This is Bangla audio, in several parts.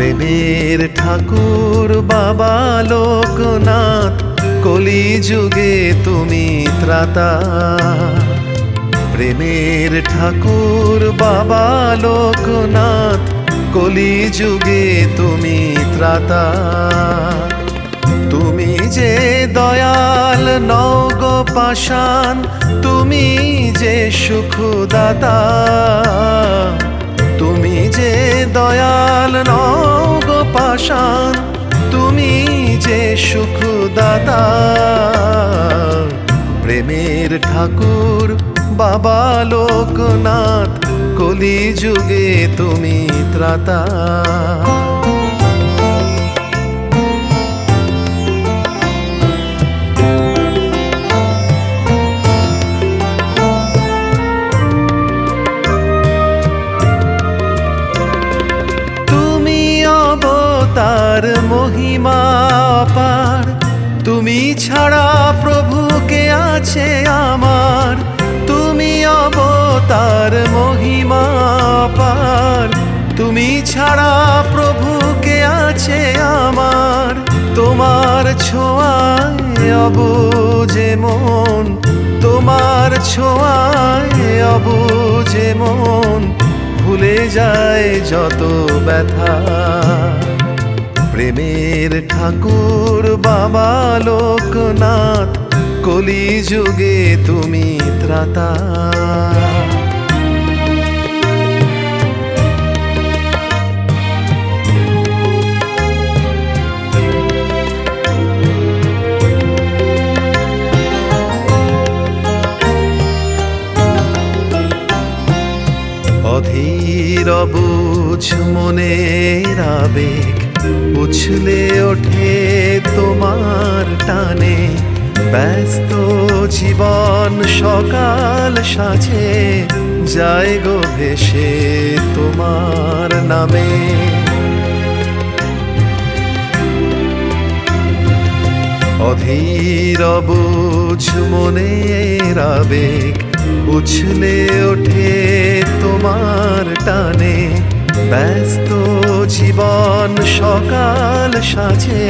প্রেমের ঠাকুর বাবা লোকনাথ কলি যুগে তুমি ত্রাতা। প্রেমের ঠাকুর বাবা লোকনাথ কলি যুগে তুমি ত্রাতা। তুমি যে দয়াল নগ পাশান তুমি যে সুখদাতা। তুমি যে দয়াল নগ পাশান তুমি যে সুখদাতা। প্রেমের ঠাকুর বাবা লোকনাথ কলি যুগে তুমি ত্রাতা। পার তুমি ছাড়া প্রভুকে আছে আমার? তুমি অবতার মহিমা পার। তুমি ছাড়া প্রভুকে আছে আমার? তোমার ছোঁয়ায় অবুঝে মন। তোমার ছোঁয়ায় অবুঝে মন। ভুলে যায় যত ব্যথা। প্রেমের ঠাকুর বাবা লোকনাথ কলি যুগে তুমি ত্রাতা। অধীর বুঝ মনের আবেগ উছলে ওঠে তোমার টানে। ব্যস্ত জীবন সকাল সাজে যায় গো ভেসে তোমার নামে। অধীর বুঝ মনের আবেগ। উছলে ওঠে তোমার টানে। ব্যস্ত জীবন সকাল সাজে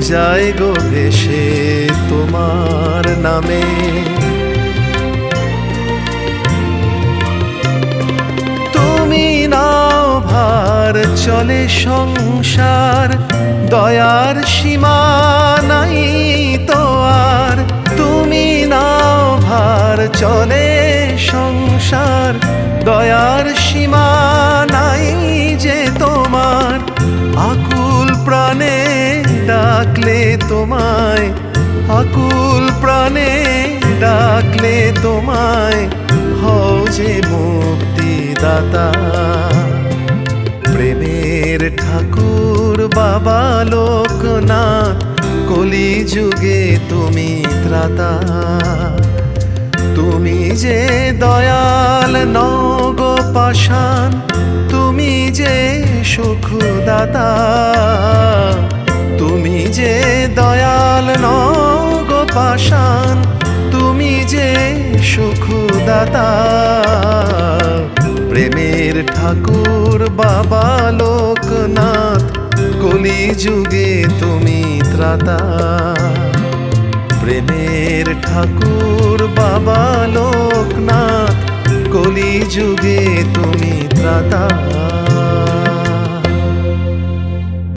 যায় গো ভেসে তোমার নামে। তুমি নাও ভার, চলে সংসার, দয়ার সীমা নাই তো আর। তুমি নাও ভার, চলে সংসার, দয়ার সীমা ডাকলে তোমায়, আকুল প্রাণে ডাকলে তোমায়, হও যে মুক্তিদাতা। প্রেমের ঠাকুর বাবা লোকনাথ কলি যুগে তুমি ত্রাতা। তুমি যে দয়াল নগ পাশান তুমি যে সুখদাতা। যে দয়াল নগ পাশান তুমি যে সুখদাতা। প্রেমের ঠাকুর বাবা লোকনাথ কলি যুগে তুমি ত্রাতা। প্রেমের ঠাকুর বাবা লোকনাথ কলি যুগে তুমি ত্রাতা।